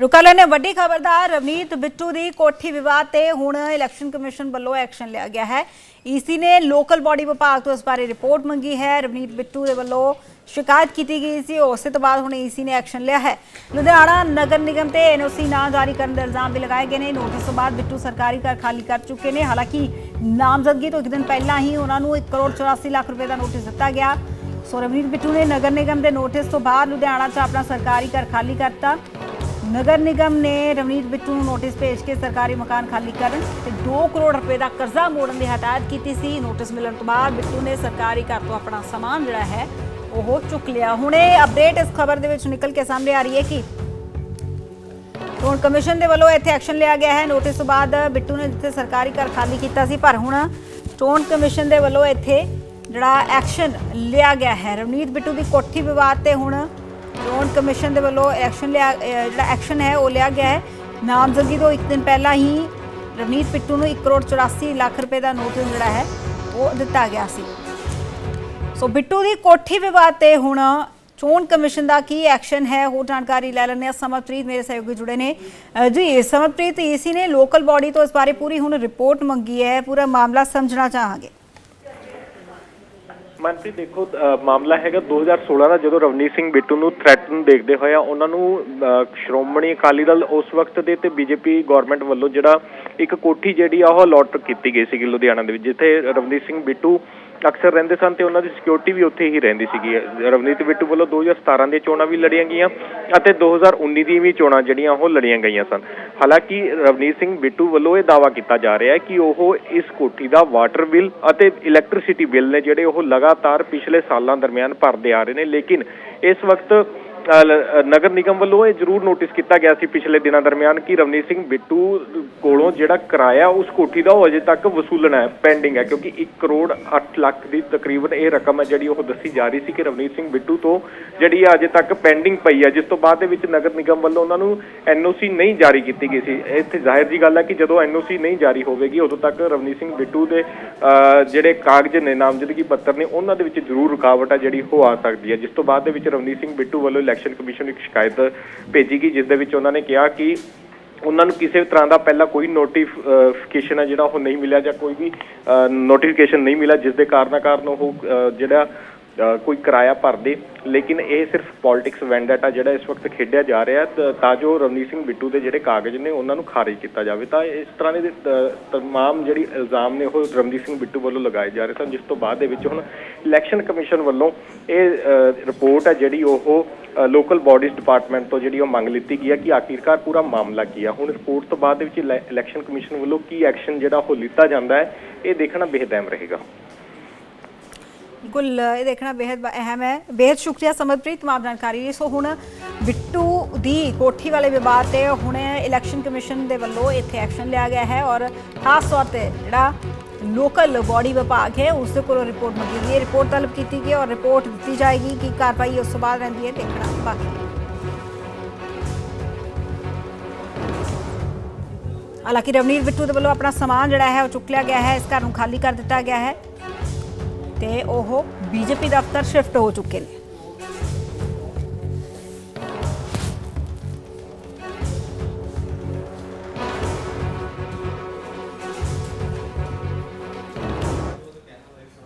ਰੁਕਾ ਲੈਣੇ ਵੱਡੀ ਖਬਰਦਾਰ ਰਵਨੀਤ ਬਿੱਟੂ ਦੀ ਕੋਠੀ ਵਿਵਾਦ ਤੇ ਹੁਣ ਇਲੈਕਸ਼ਨ ਕਮਿਸ਼ਨ ਵੱਲੋਂ ਐਕਸ਼ਨ ਲਿਆ ਗਿਆ ਹੈ। ਈਸੀ ਨੇ ਲੋਕਲ ਬਾਡੀ ਵਿਭਾਗ ਤੋਂ ਇਸ ਬਾਰੇ ਰਿਪੋਰਟ ਮੰਗੀ ਹੈ। ਰਵਨੀਤ ਬਿੱਟੂ ਦੇ ਵੱਲੋਂ ਸ਼ਿਕਾਇਤ ਕੀਤੀ ਗਈ ਸੀ। ਉਸੇ ਤੋਂ ਬਾਅਦ ਹੁਣ ਈਸੀ ਨੇ ਐਕਸ਼ਨ ਲਿਆ ਹੈ। ਲੁਧਿਆਣਾ ਨਗਰ ਨਿਗਮ ਤੇ ਐਨਓਸੀ ਨਾ ਜਾਰੀ ਕਰਨ ਦੇ ਇਲਜ਼ਾਮ ਵੀ ਲਗਾਏ ਗਏ ਨੇ। ਨੋਟਿਸ ਤੋਂ ਬਾਅਦ ਬਿੱਟੂ ਸਰਕਾਰੀ ਘਰ ਖਾਲੀ ਕਰ ਚੁੱਕੇ ਨੇ। ਹਾਲਾਂਕਿ ਨਾਮਜ਼ਦਗੀ ਤੋਂ ਇੱਕ ਦਿਨ ਪਹਿਲਾਂ ਹੀ ਉਹਨਾਂ ਨੂੰ 1 ਕਰੋੜ 84 ਲੱਖ ਰੁਪਏ ਦਾ ਨੋਟਿਸ ਦਿੱਤਾ ਗਿਆ। ਸੋ ਰਵਨੀਤ ਬਿੱਟੂ ਨੇ ਨਗਰ ਨਿਗਮ ਦੇ ਨੋਟਿਸ ਤੋਂ ਬਾਅਦ ਲੁਧਿਆਣਾ 'ਚ ਆਪਣਾ ਸਰਕਾਰੀ ਘਰ ਖਾਲੀ ਕਰਤਾ। ਨਗਰ ਨਿਗਮ ਨੇ ਰਵਨੀਤ ਬਿੱਟੂ ਨੂੰ ਨੋਟਿਸ ਭੇਜ ਕੇ ਸਰਕਾਰੀ ਮਕਾਨ ਖਾਲੀ ਕਰਨ ਤੇ 2 ਕਰੋੜ ਰੁਪਏ ਦਾ ਕਰਜ਼ਾ ਮੋੜਨ ਦੀ ਹਦਾਇਤ ਕੀਤੀ ਸੀ। ਨੋਟਿਸ ਮਿਲਣ ਤੋਂ ਬਾਅਦ ਬਿੱਟੂ ਨੇ ਸਰਕਾਰੀ ਘਰ ਤੋਂ ਆਪਣਾ ਸਮਾਨ ਜਿਹੜਾ ਹੈ, ਉਹ ਚੁੱਕ ਲਿਆ। ਹੁਣ ਇਹ ਅਪਡੇਟ ਇਸ ਖਬਰ ਦੇ ਵਿੱਚ ਨਿਕਲ ਕੇ ਸਾਹਮਣੇ ਆ ਰਹੀ ਹੈ ਕਿ ਚੋਣ ਕਮਿਸ਼ਨ ਦੇ ਵੱਲੋਂ ਇੱਥੇ ਐਕਸ਼ਨ ਲਿਆ ਗਿਆ ਹੈ। ਨੋਟਿਸ ਤੋਂ ਬਾਅਦ ਬਿੱਟੂ ਨੇ ਜਿੱਥੇ ਸਰਕਾਰੀ ਘਰ ਖਾਲੀ ਕੀਤਾ ਸੀ, ਪਰ ਹੁਣ ਚੋਣ ਕਮਿਸ਼ਨ ਦੇ ਵੱਲੋਂ ਇੱਥੇ ਜਿਹੜਾ ਐਕਸ਼ਨ ਲਿਆ ਗਿਆ ਹੈ। ਰਵਨੀਤ ਬਿੱਟੂ ਦੀ ਕੋਠੀ ਵਿਵਾਦ ਤੇ ਹੁਣ ਚੋਣ ਕਮਿਸ਼ਨ ਦੇ ਵੱਲੋਂ ਐਕਸ਼ਨ ਲਿਆ ਜਿਹੜਾ ਐਕਸ਼ਨ ਹੈ, ਉਹ ਲਿਆ ਗਿਆ ਹੈ। ਨਾਮਜ਼ਦਗੀ ਤੋਂ ਇੱਕ ਦਿਨ ਪਹਿਲਾਂ ਹੀ ਰਵਨੀਤ ਬਿੱਟੂ ਨੂੰ 1 ਕਰੋੜ 84 ਲੱਖ ਰੁਪਏ ਦਾ ਨੋਟਿਸ ਜਿਹੜਾ ਹੈ, ਉਹ ਦਿੱਤਾ ਗਿਆ ਸੀ। ਸੋ ਬਿੱਟੂ ਦੀ ਕੋਠੀ ਵਿਵਾਦ ਤੇ ਹੁਣ ਚੋਣ ਕਮਿਸ਼ਨ ਦਾ ਕੀ ਐਕਸ਼ਨ ਹੈ, ਹੋਰ ਜਾਣਕਾਰੀ ਲੈ ਲੈਂਦੇ ਹਾਂ। ਸਮਰਪ੍ਰੀਤ ਮੇਰੇ ਸਹਿਯੋਗੀ ਜੁੜੇ ਨੇ। ਜੀ, ਸਮਰਪ੍ਰੀਤ ਈਸੀ ਨੇ ਲੋਕਲ ਬਾਡੀ ਤੋਂ ਇਸ ਬਾਰੇ ਪੂਰੀ ਹੁਣ ਰਿਪੋਰਟ ਮੰਗੀ ਹੈ। ਪੂਰਾ ਮਾਮਲਾ ਸਮਝਣਾ ਚਾਹਾਂਗੇ। ਮਨਪ੍ਰੀਤ ਦੇਖੋ ਅ, ਮਾਮਲਾ ਹੈਗਾ 2016 ਦਾ ਜਦੋਂ ਰਵਨੀਤ ਸਿੰਘ ਬਿੱਟੂ ਨੂੰ ਥ੍ਰੈਟਨ ਦੇਖਦੇ ਹੋਏ ਆ ਉਹਨਾਂ ਨੂੰ ਅ, ਸ਼੍ਰੋਮਣੀ ਅਕਾਲੀ ਦਲ ਉਸ ਵਕਤ ਦੇ ਤੇ ਬੀਜੇਪੀ ਗਵਰਨਮੈਂਟ ਵੱਲੋਂ ਜਿਹੜਾ ਇੱਕ ਕੋਠੀ ਜਿਹੜੀ ਆ ਉਹ ਅਲੋਟ ਕੀਤੀ ਗਈ ਸੀਗੀ ਲੁਧਿਆਣਾ ਦੇ ਵਿੱਚ ਜਿੱਥੇ ਰਵਨੀਤ ਸਿੰਘ ਬਿੱਟੂ ਅਕਸਰ ਰਹਿੰਦੇ ਸਨ ਤੇ ਉਹਨਾਂ ਦੀ ਸਿਕਿਉਰਿਟੀ ਵੀ ਉੱਥੇ ਹੀ ਰਹਿੰਦੀ ਸੀਗੀ। ਰਵਨੀਤ ਬਿੱਟੂ ਵੱਲੋਂ 2017 ਦੀਆਂ ਚੋਣਾਂ ਵੀ ਲੜੀਆਂ ਗਈਆਂ ਅਤੇ 2019 ਦੀ ਵੀ ਚੋਣਾਂ ਜਿਹੜੀਆਂ ਉਹ ਲੜੀਆਂ ਗਈਆਂ ਸਨ। ਹਾਲਾਂਕਿ ਰਵਨੀਤ ਸਿੰਘ ਬਿੱਟੂ ਵੱਲੋਂ ਇਹ ਦਾਅਵਾ ਕੀਤਾ ਜਾ ਰਿਹਾ ਹੈ ਕਿ ਉਹ ਇਸ ਕੋਠੀ ਦਾ ਵਾਟਰ ਬਿੱਲ ਅਤੇ ਇਲੈਕਟ੍ਰਿਸਿਟੀ ਬਿੱਲ ਨੇ ਜਿਹੜੇ ਉਹ ਲਗਾਤਾਰ ਪਿਛਲੇ ਸਾਲਾਂ ਦਰਮਿਆਨ ਭਰਦੇ ਆ ਰਹੇ ਨੇ, ਲੇਕਿਨ ਇਸ ਵਕਤ ਨਗਰ ਨਿਗਮ ਵੱਲੋਂ ਇਹ ਜ਼ਰੂਰ ਨੋਟਿਸ ਕੀਤਾ ਗਿਆ ਸੀ ਪਿਛਲੇ ਦਿਨਾਂ ਦਰਮਿਆਨ ਕਿ ਰਵਨੀਤ ਸਿੰਘ ਬਿੱਟੂ ਕੋਲੋਂ ਜਿਹੜਾ ਕਿਰਾਇਆ ਉਸ ਕੋਠੀ ਦਾ ਉਹ ਅਜੇ ਤੱਕ ਵਸੂਲਣਾ ਹੈ ਪੈਂਡਿੰਗ ਹੈ, ਕਿਉਂਕਿ 1 ਕਰੋੜ 8 ਲੱਖ ਦੀ ਤਕਰੀਬਨ ਇਹ ਰਕਮ ਹੈ ਜਿਹੜੀ ਉਹ ਦੱਸੀ ਜਾ ਰਹੀ ਸੀ ਕਿ ਰਵਨੀਤ ਸਿੰਘ ਬਿੱਟੂ ਤੋਂ ਜਿਹੜੀ ਆ ਅਜੇ ਤੱਕ ਪੈਂਡਿੰਗ ਪਈ ਹੈ, ਜਿਸ ਤੋਂ ਬਾਅਦ ਦੇ ਵਿੱਚ ਨਗਰ ਨਿਗਮ ਵੱਲੋਂ ਉਹਨਾਂ ਨੂੰ ਐਨਓਸੀ ਨਹੀਂ ਜਾਰੀ ਕੀਤੀ ਗਈ ਸੀ। ਇੱਥੇ ਜ਼ਾਹਿਰ ਜੀ ਗੱਲ ਹੈ ਕਿ ਜਦੋਂ ਐਨਓਸੀ ਨਹੀਂ ਜਾਰੀ ਹੋਵੇਗੀ, ਉਦੋਂ ਤੱਕ ਰਵਨੀਤ ਸਿੰਘ ਬਿੱਟੂ ਦੇ ਜਿਹੜੇ ਕਾਗਜ਼ ਨੇ, ਨਾਮਜ਼ਦਗੀ ਪੱਤਰ ਨੇ, ਉਹਨਾਂ ਦੇ ਵਿੱਚ ਜ਼ਰੂਰ ਰੁਕਾਵਟ ਹੈ ਜਿਹੜੀ ਉਹ ਆ ਸਕਦੀ ਹੈ। ਜਿਸ ਤੋਂ ਬਾਅਦ ਦੇ ਵਿੱਚ ਰਵਨੀਤ ਸਿੰਘ ਬਿੱਟੂ ਵੱਲੋਂ ਇਲੈਕਸ਼ਨ ਕਮਿਸ਼ਨ ਨੂੰ ਇੱਕ ਸ਼ਿਕਾਇਤ ਭੇਜੀ ਗਈ ਜਿਸ ਦੇ ਵਿੱਚ ਉਹਨਾਂ ਨੇ ਕਿਹਾ ਕਿ ਉਹਨਾਂ ਨੂੰ ਕਿਸੇ ਵੀ ਤਰ੍ਹਾਂ ਦਾ ਪਹਿਲਾਂ ਕੋਈ ਨੋਟੀਫਿਕੇਸ਼ਨ ਹੈ ਜਿਹੜਾ ਉਹ ਨਹੀਂ ਮਿਲਿਆ ਜਾਂ ਕੋਈ ਵੀ ਨੋਟੀਫਿਕੇਸ਼ਨ ਨਹੀਂ ਮਿਲਿਆ, ਜਿਸ ਦੇ ਕਾਰਨਾਂ ਕਾਰਨ ਉਹ ਜਿਹੜਾ ਕੋਈ ਕਿਰਾਇਆ ਭਰਦੇ। ਲੇਕਿਨ ਇਹ ਸਿਰਫ ਪੋਲਿਟਿਕਸ ਵੈਂਡੇਟਾ ਜਿਹੜਾ ਇਸ ਵਕਤ ਖੇਡਿਆ ਜਾ ਰਿਹਾ, ਤਾਂ ਜੋ ਰਵਨੀਤ ਸਿੰਘ ਬਿੱਟੂ ਦੇ ਜਿਹੜੇ ਕਾਗਜ਼ ਨੇ ਉਹਨਾਂ ਨੂੰ ਖਾਰਜ ਕੀਤਾ ਜਾਵੇ। ਤਾਂ ਇਸ ਤਰ੍ਹਾਂ ਦੇ ਤ- ਤਮਾਮ ਜਿਹੜੀ ਇਲਜ਼ਾਮ ਨੇ ਉਹ ਰਵਨੀਤ ਸਿੰਘ ਬਿੱਟੂ ਵੱਲੋਂ ਲਗਾਏ ਜਾ ਰਹੇ ਸਨ, ਜਿਸ ਤੋਂ ਬਾਅਦ ਦੇ ਵਿੱਚ ਹੁਣ ਇਲੈਕਸ਼ਨ ਕਮਿਸ਼ਨ ਵੱਲੋਂ ਇਹ ਰਿਪੋਰਟ ਹੈ ਜਿਹੜੀ ਉਹ ਲੋਕਲ ਬਾਡੀਜ਼ ਡਿਪਾਰਟਮੈਂਟ ਤੋਂ ਜਿਹੜੀ ਉਹ ਮੰਗ ਲਿੱਤੀ ਗਈ ਹੈ ਕਿ ਆਖਿਰਕਾਰ ਪੂਰਾ ਮਾਮਲਾ ਕੀ ਆ? ਹੁਣ ਰਿਪੋਰਟ ਤੋਂ ਬਾਅਦ ਦੇ ਵਿੱਚ ਇਲੈਕਸ਼ਨ ਕਮਿਸ਼ਨ ਵੱਲੋਂ ਕੀ ਐਕਸ਼ਨ ਜਿਹੜਾ ਉਹ ਲਿੱਤਾ ਜਾਂਦਾ ਹੈ, ਇਹ ਦੇਖਣਾ ਬੇਹਦਮ ਰਹੇਗਾ। ਬਿਲਕੁਲ, ਇਹ ਦੇਖਣਾ ਬੇहद ਅਹਿਮ ਹੈ। ਬੇहद ਸ਼ੁਕਰੀਆ ਸਮਰਪ੍ਰੀਤ, ਤਮਾਮ ਜਾਣਕਾਰੀ ਲਈ। ਸੋ ਹੁਣ ਬਿੱਟੂ ਦੀ ਕੋਠੀ ਵਾਲੇ ਵਿਵਾਦ ਤੇ ਹੁਣ ਇਲੈਕਸ਼ਨ ਕਮਿਸ਼ਨ ਦੇ ਵੱਲੋਂ ਇੱਥੇ ਐਕਸ਼ਨ ਲਿਆ ਗਿਆ ਹੈ ਔਰ ਖਾਸ ਤੌਰ ਤੇ ਜਿਹੜਾ ਲੋਕਲ ਬਾਡੀ ਵਿਭਾਗ ਹੈ ਉਸ ਦੇ ਕੋਲੋਂ ਰਿਪੋਰਟ ਮੰਗੀ ਗਈ ਹੈ ਰਿਪੋਰਟ ਤਲਬ ਕੀਤੀ ਗਈ ਹੈ ਔਰ ਰਿਪੋਰਟ ਦਿੱਤੀ ਜਾਏਗੀ ਕਿ ਕਾਰਵਾਈ ਉਸ ਤੋਂ ਬਾਅਦ ਰਹਿੰਦੀ ਹੈ ਦੇਖਣਾ ਬਾਕੀ ਹਾਲਾਂਕਿ ਰਵਨੀਤ ਬਿੱਟੂ ਦੇ ਵੱਲੋਂ ਆਪਣਾ ਸਮਾਨ ਜਿਹੜਾ ਹੈ ਉਹ ਚੁੱਕ ਲਿਆ ਗਿਆ ਹੈ ਇਸ ਘਰ ਨੂੰ ਖਾਲੀ ਕਰ ਦਿੱਤਾ ਗਿਆ ਹੈ ਤੇ ਉਹ ਬੀਜੇਪੀ ਦਫ਼ਤਰ ਸ਼ਿਫਟ ਹੋ ਚੁੱਕੇ ਨੇ